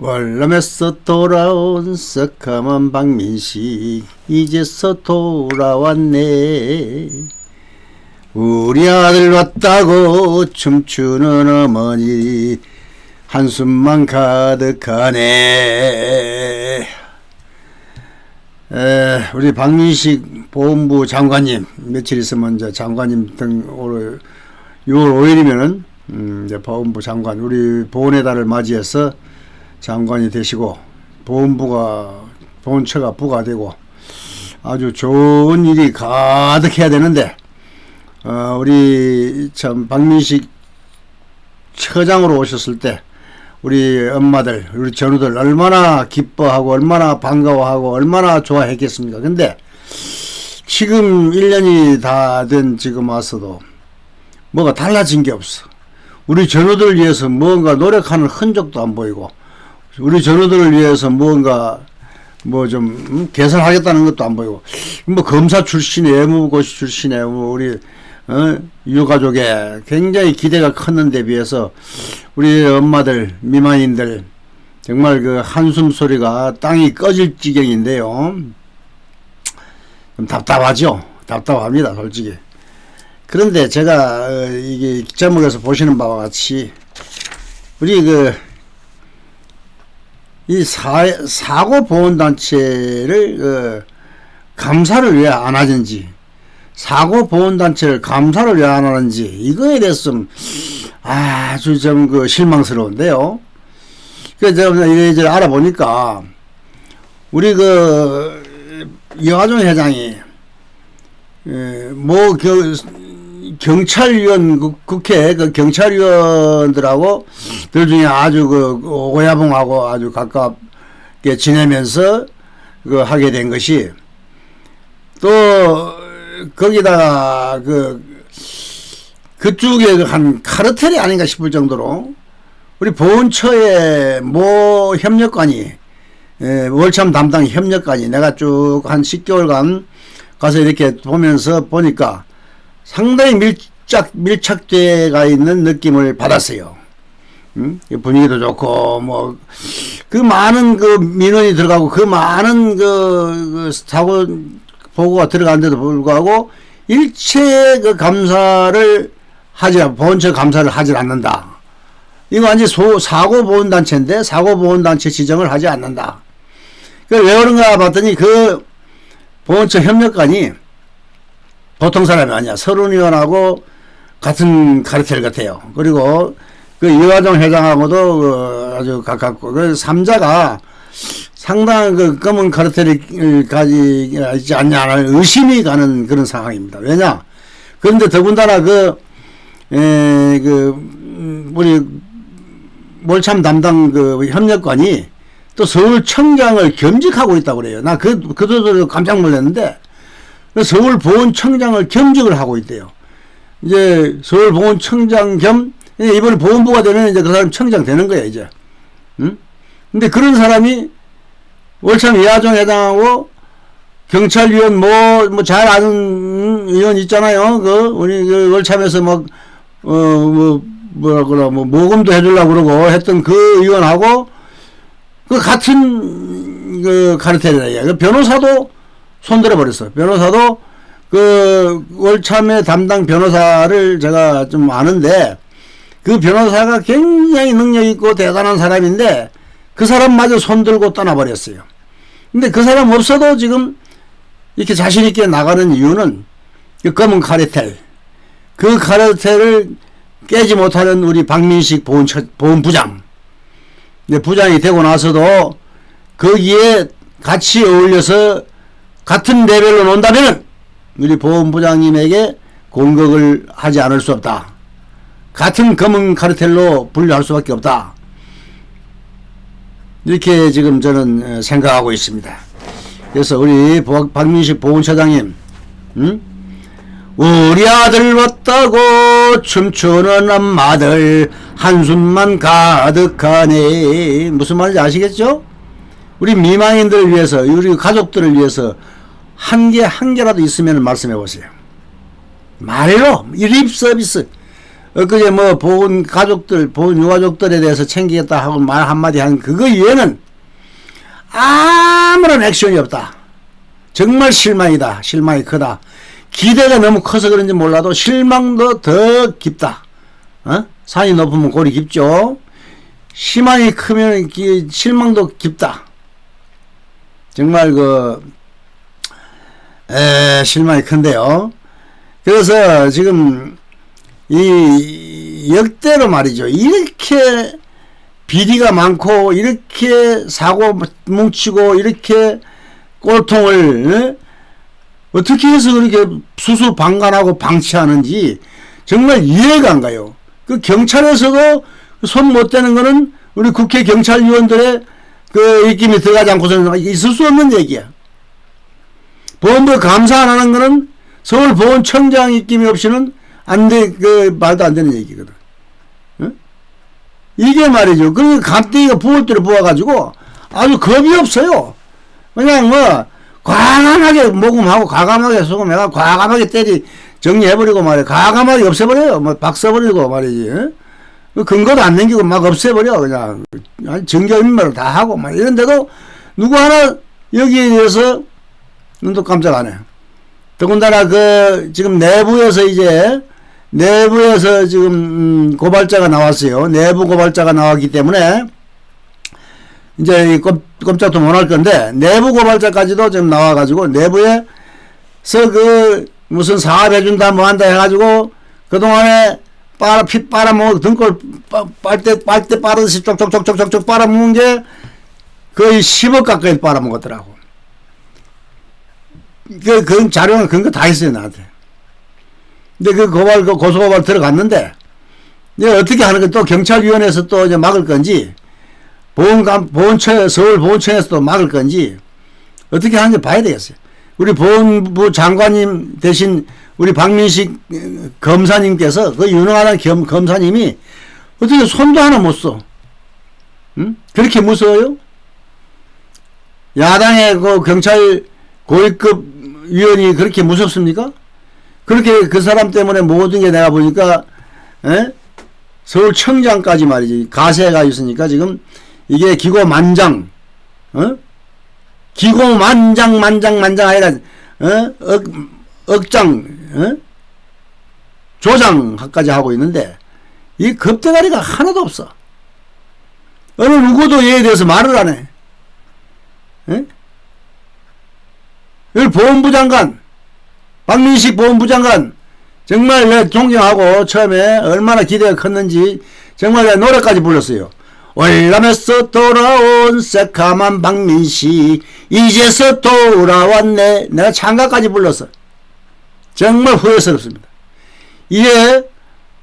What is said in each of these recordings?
월남에서 돌아온 새카만 박민식 이제서 돌아왔네. 우리 아들 왔다고 춤추는 어머니 한숨만 가득하네. 에, 우리 박민식 보훈부 장관님 며칠 있으면 이제 장관님 등 올 6월 5일이면은 음, 이제 보훈부 장관 우리 보훈의 달을 맞이해서 장관이 되시고 보훈부가 보훈처가 부가 되고 아주 좋은 일이 가득해야 되는데 어, 우리 참 박민식 처장으로 오셨을 때 우리 엄마들 우리 전우들 얼마나 기뻐하고 얼마나 반가워하고 얼마나 좋아했겠습니까? 근데 지금 1년이 다 된 지금 와서도 뭐가 달라진 게 없어. 우리 전우들을 위해서 뭔가 노력하는 흔적도 안 보이고 우리 전우들을 위해서 뭔가 뭐 좀 개선하겠다는 것도 안 보이고 뭐 검사 출신의 외무고시 출신의 뭐 우리 어, 유가족에 굉장히 기대가 컸는데 비해서 우리 엄마들 미만인들 정말 그 한숨 소리가 땅이 꺼질 지경인데요. 좀 답답하죠. 답답합니다, 솔직히. 그런데 제가 어, 이게 제목에서 보시는 바와 같이 우리 그 이 사고 보험 단체를 어, 감사를 왜 안 하는지 사고 보험 단체를 감사를 왜 안 하는지 이거에 대해서 좀 아주 좀 그 실망스러운데요. 그래서 제가 이래저래 알아보니까 우리 그 여하종 회장이 에, 뭐 겨, 경찰위원 국- 국회 그 경찰위원들하고 들 중에 아주 그 오야봉하고 아주 가깝게 지내면서 그 하게 된 것이 또 거기다가 그 그쪽에 그한 카르텔이 아닌가 싶을 정도로 우리 보훈처의 모 협력관이 예, 월참 담당 협력관이 내가 쭉 한 10개월간 가서 이렇게 보면서 보니까 상당히 밀착 밀착돼가 있는 느낌을 받았어요. 음? 이 분위기도 좋고 뭐 그 많은 그 민원이 들어가고 그 많은 그, 그 사고 보고가 들어간데도 불구하고 일체 그 감사를 하지 보훈처 감사를 하지 않는다. 이거 완전 소, 사고 보훈 단체인데 사고 보훈 단체 지정을 하지 않는다. 그 왜 그런가 봤더니 그 보훈처 협력관이 보통 사람이 아니야. 서른 의원하고 같은 카르텔 같아요. 그리고 그 이화정 회장하고도 그 아주 가깝고 그 삼자가 상당한 그 검은 카르텔이 가지지 않냐는 의심이 가는 그런 상황입니다. 왜냐? 그런데 더군다나 그, 에, 그, 음, 우리 몰참 담당 그 협력관이 또 서울 청장을 겸직하고 있다고 그래요. 나 그, 그도 깜짝 놀랐는데 그 서울보훈청장을 겸직을 하고 있대요. 이제 서울보훈청장 겸 이번에 보훈부가 되면 이제 그 사람 청장 되는 거야 이제. 응? 근데 그런 사람이 월참 이하정 회장하고 경찰위원 뭐 뭐 잘 아는 의원 있잖아요. 그 우리 그 월참에서 막 어 뭐 뭐라 그러 뭐 모금도 해주려고 그러고 했던 그 의원하고 그 같은 그 카르텔이야. 그 변호사도 손들어 버렸어. 변호사도 그 월참의 담당 변호사를 제가 좀 아는데 그 변호사가 굉장히 능력 있고 대단한 사람인데 그 사람마저 손들고 떠나버렸어요. 근데 그 사람 없어도 지금 이렇게 자신 있게 나가는 이유는 그 검은 카르텔. 그 카르텔을 깨지 못하는 우리 박민식 보훈, 보훈부장. 부장이 되고 나서도 거기에 같이 어울려서 같은 레벨로 논다면 우리 보훈부장님에게 공격을 하지 않을 수 없다. 같은 검은 카르텔로 분류할 수밖에 없다. 이렇게 지금 저는 생각하고 있습니다. 그래서 우리 박민식 보훈처장님, 음? 우리 아들 왔다고 춤추는 엄마들 한숨만 가득하네. 무슨 말인지 아시겠죠? 우리 미망인들을 위해서, 우리 가족들을 위해서 한 개, 한 개라도 있으면 말씀해 보세요. 말로, 립 서비스. 엊그제 뭐 보훈 가족들, 보훈 유가족들에 대해서 챙기겠다 하고 말 한마디 한 그거 이외에는 아무런 액션이 없다. 정말 실망이다. 실망이 크다. 기대가 너무 커서 그런지 몰라도 실망도 더 깊다. 어? 산이 높으면 골이 깊죠. 희망이 크면 기- 실망도 깊다. 정말 그, 에, 실망이 큰데요. 그래서 지금 이 역대로 말이죠. 이렇게 비리가 많고 이렇게 사고 뭉치고 이렇게 꼴통을 어? 어떻게 해서 그렇게 수수 방관하고 방치하는지 정말 이해가 안 가요. 그 경찰에서도 손 못 대는 거는 우리 국회 경찰위원들의 그 입김이 들어가지 않고서는 있을 수 없는 얘기야. 보험부 감사 안 하는 거는 서울 보훈청장 입김이 없이는 안 돼, 그, 말도 안 되는 얘기거든. 응? 이게 말이죠. 그 감대기가 부을 대로 부어가지고 아주 겁이 없어요. 그냥 뭐, 과감하게 모금하고 과감하게 소금해가 과감하게 때리 정리해버리고 말이야. 과감하게 없애버려요. 뭐, 박 써버리고 말이지. 응? 그 근거도 안 남기고 막 없애버려. 그냥. 아니, 정경인멸을 다 하고 막 이런데도 누구 하나 여기에 대해서 눈도 깜짝 안 해. 더군다나 그 지금 내부에서 이제 내부에서 지금 음, 고발자가 나왔어요. 내부 고발자가 나왔기 때문에 이제 이 꼼- 꼼짝도 못할 건데 내부 고발자까지도 지금 나와가지고 내부에서 그 무슨 사업해준다 뭐 한다 해가지고 그동안에 빨아 피 빨아먹 등골 빠- 빨대 빨대 빨아듯이 쪽쪽쪽쪽쪽쪽 빨아먹은 게 거의 10억 가까이 빨아먹었더라고. 그, 그 자료는 근거 다 있어요, 나한테. 근데 그 고발, 그 고소고발 들어갔는데, 이제 어떻게 하는 건 또 경찰위원회에서 또 이제 막을 건지, 보훈감, 보훈처, 서울 보훈청에서 또 막을 건지, 어떻게 하는지 봐야 되겠어요. 우리 보훈부 장관님 대신 우리 박민식 어, 검사님께서 그 유능한 겸, 검사님이 어떻게 손도 하나 못 써. 응? 그렇게 무서워요? 야당의 그 경찰 고위급 위원이 그렇게 무섭습니까? 그렇게 그 사람 때문에 모든 게 내가 보니까 에? 서울 청장까지 말이지 가세가 있으니까 지금 이게 기고만장 어? 기고만장 만장 만장 아니라 어? 억, 억장 어? 조장까지 하고 있는데 이 겁대가리가 하나도 없어 어느 누구도 얘에 대해서 말을 안 해. 에? 여기 보훈부 장관, 박민식 보훈부 장관, 정말 내 존경하고 처음에 얼마나 기대가 컸는지 정말 내가 노래까지 불렀어요. 월남에서 돌아온 새카만 박민식, 이제서 돌아왔네. 내가 창가까지 불렀어. 정말 후회스럽습니다. 이게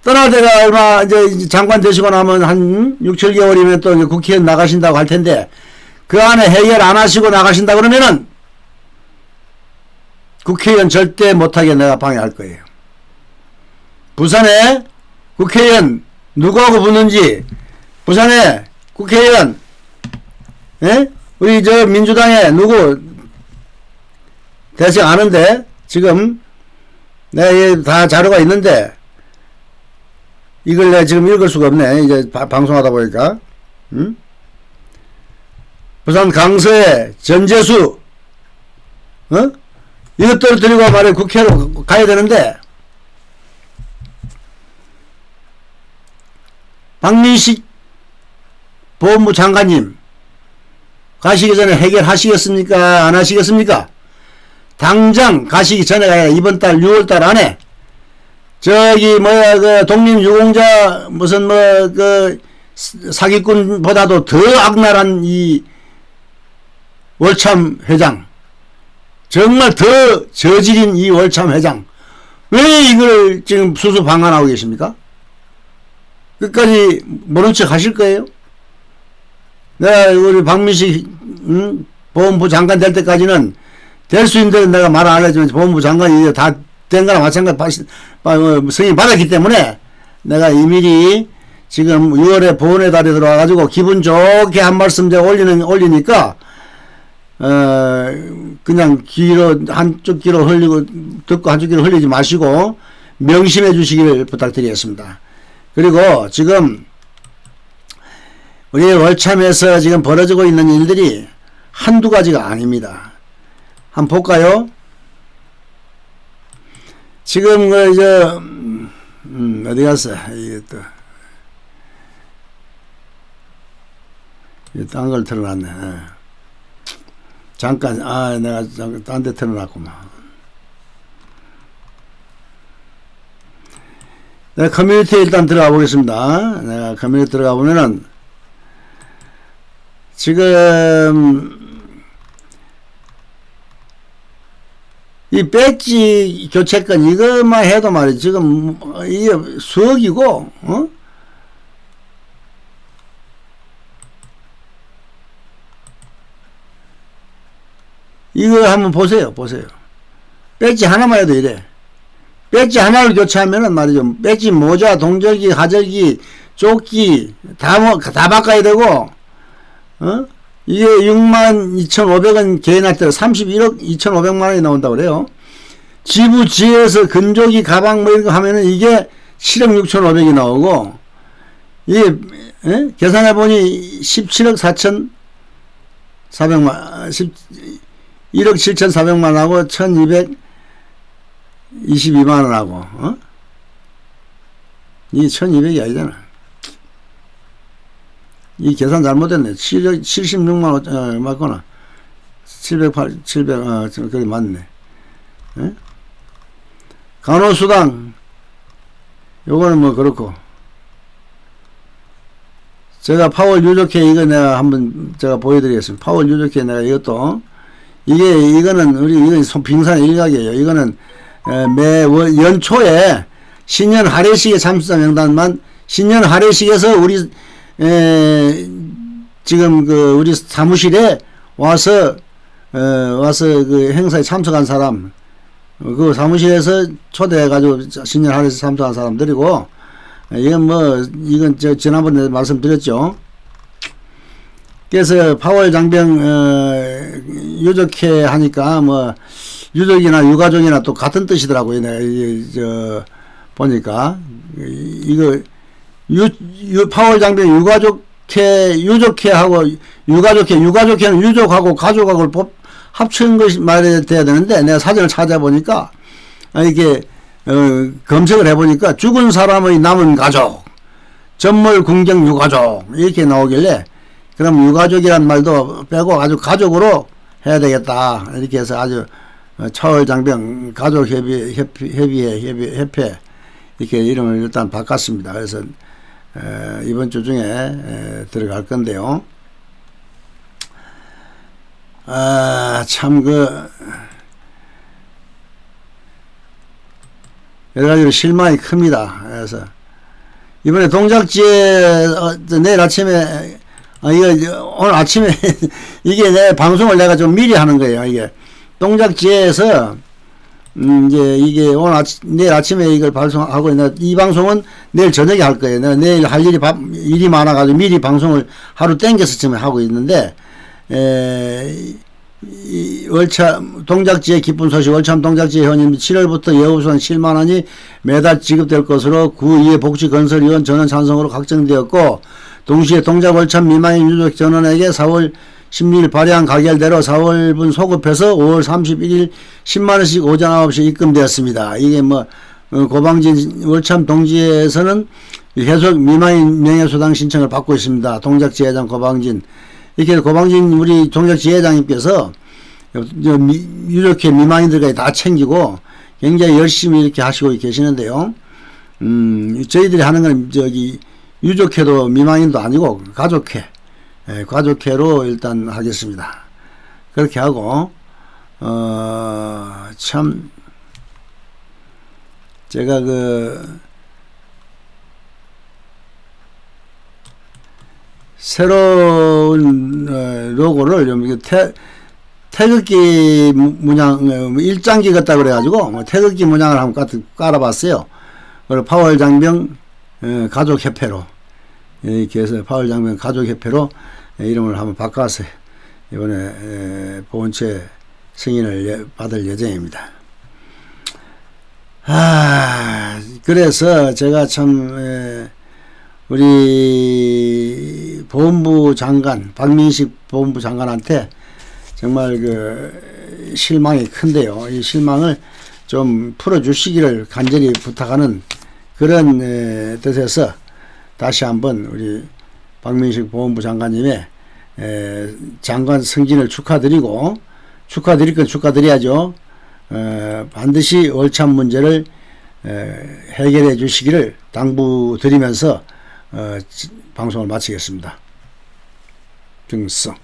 떠날 때가 얼마 이제 장관 되시고 나면 한 6, 7개월이면 또 국회의원 나가신다고 할 텐데 그 안에 해결 안 하시고 나가신다 그러면은 국회의원 절대 못하게 내가 방해할 거예요. 부산에 국회의원 누구하고 붙는지 부산에 국회의원 예? 우리 저 민주당에 누구 대체 아는데 지금 내가 이다 자료가 있는데 이걸 내가 지금 읽을 수가 없네 이제 바- 방송하다 보니까 음? 부산 강서의 전재수 어? 이것들을 들고 말해 국회로 가야 되는데 박민식 보훈부 장관님 가시기 전에 해결하시겠습니까? 안 하시겠습니까? 당장 가시기 전에 아니라 이번 달 6월 달 안에 저기 뭐야 그 독립 유공자 무슨 뭐 그 사기꾼보다도 더 악랄한 이 월참 회장 정말 더 저질인 이 월참 회장 왜 이걸 지금 수수 방관하고 계십니까? 끝까지 모른 척 하실 거예요? 내가 우리 박민식 음, 보훈부 장관 될 때까지는 될 수 있는 데는 내가 말 안 하지만 보훈부 장관이 다된 거나 마찬가지 바- 바- 어, 승인 받았기 때문에 내가 이미리 지금 6월에 보훈의 달에 들어와가지고 기분 좋게 한 말씀 제가 올리는 올리니까 어 그냥 귀로 한쪽 귀로 흘리고 듣고 한쪽 귀로 흘리지 마시고 명심해 주시기를 부탁드리겠습니다. 그리고 지금 우리 월참에서 지금 벌어지고 있는 일들이 한두 가지가 아닙니다. 한번 볼까요? 지금 그저 음, 어디 갔어? 이게 또 딴걸 틀어놨네. 예. 잠깐 아 내가 딴데 틀어놨구만. 내가 커뮤니티에 일단 들어가 보겠습니다. 내가 커뮤니티 들어가 보면은 지금 이 배지 교체권 이것만 해도 말이지 지금 이게 수억이고 어? 이거 한번 보세요 보세요 배지 하나만 해도 이래 배지 하나를 교체하면은 말이죠 배지 모자 동절기 하절기 조끼 다, 뭐, 다 바꿔야 되고 어? 이게 6만 2,500원 개인할 때 31억 2,500만 원이 나온다고 그래요. 지부 지에서 근조기 가방 뭐 이런 거 하면은 이게 7억 6,500이 나오고 이게 에? 계산해 보니 17억 4천 4백만 10, 1억 7천4백만 하고 1,222만 원하고 어? 이 1,200이 아니잖아. 이 계산 잘못됐네. 7, 76만 원, 어, 맞거나. 708, 700, 어, 그게 맞네. 에? 간호수당. 요거는 뭐 그렇고. 제가 파월 유족회 이거 내가 한번 제가 보여드리겠습니다. 파월 유족회 내가 이것도 이게 이거는 우리 이건 빙산 일각이에요. 이거는 매 연초에 신년 할애식에 참수자 명단만 신년 할애식에서 우리 에, 지금 그 우리 사무실에 와서 어, 와서 그 행사에 참석한 사람 그 사무실에서 초대해 가지고 신년 할애에서 참석한 사람들이고 이건 뭐 이건 저 지난번에 말씀드렸죠. 그래서 파월 장병 어, 유족회 하니까 뭐 유족이나 유가족이나 또 같은 뜻이더라고요. 네, 저 보니까 이거 유, 유, 파월 장병 유가족회, 유족회하고, 유가족회, 유가족회는 유족하고 가족하고 법, 합친 것이 말이 돼야 되는데, 내가 사전을 찾아보니까, 아, 이게, 어, 검색을 해보니까, 죽은 사람의 남은 가족, 전몰 궁경 유가족, 이렇게 나오길래, 그럼 유가족이란 말도 빼고 아주 가족으로 해야 되겠다. 이렇게 해서 아주, 차월 장병 가족협의, 협회, 협의회, 협의, 협회, 이렇게 이름을 일단 바꿨습니다. 그래서, 에, 이번 주 중에 에, 들어갈 건데요. 아, 참, 그, 여러 가지로 실망이 큽니다. 그래서, 이번에 동작지에, 어, 내일 아침에, 아, 이거, 오늘 아침에, 이게 내 방송을 내가 좀 미리 하는 거예요. 이게, 동작지에서, 음, 이제 이게 오늘 아침, 내일 아침에 이걸 방송하고 있는 이 방송은 내일 저녁에 할 거예요. 내가 내일 할 일이 바, 일이 많아가지고 미리 방송을 하루 땡겨서 지금 하고 있는데, 에, 이 월참 동작지의 기쁜 소식 월참 동작지 회원님 7월부터 여우선 7만 원이 매달 지급될 것으로 구 이해 복지건설위원 전원 찬성으로 확정되었고 동시에 동작 월참 미만인 유족 전원에게 4월 16일 발행한 가결대로 4월분 소급해서 5월 31일 10만원씩 오전 9시 입금되었습니다. 이게 뭐, 어, 고방진 월참 동지에서는 계속 미만인 명예수당 신청을 받고 있습니다. 동작지회장 고방진. 이렇게 고방진 우리 동작지회장님께서 유력회 미만인들까지 다 챙기고 굉장히 열심히 이렇게 하시고 계시는데요. 음, 저희들이 하는 건 저기 유족회도 미만인도 아니고 가족회. 예, 가족회로 일단 하겠습니다. 그렇게 하고 어, 참 제가 그 새로운 어, 로고를 좀 태, 태극기 문양 어, 일장기 같다 그래가지고 뭐 태극기 문양을 한번 깔아봤어요. 그리고 파월 장병 어, 가족 협회로 이렇게 해서 파월 장병 가족협회로 이름을 한번 바꿔서 이번에 보훈처 승인을 받을 예정입니다. 아, 그래서 제가 참, 우리 보훈부 장관 박민식 보훈부 장관한테 정말 그 실망이 큰데요. 이 실망을 좀 풀어주시기를 간절히 부탁하는 그런 에, 뜻에서 다시 한번 우리 박민식 보훈부 장관님의 에, 장관 승진을 축하드리고 축하드릴 건 축하드려야죠. 어, 반드시 월참 문제를 에, 해결해 주시기를 당부드리면서 어, 지- 방송을 마치겠습니다. 등성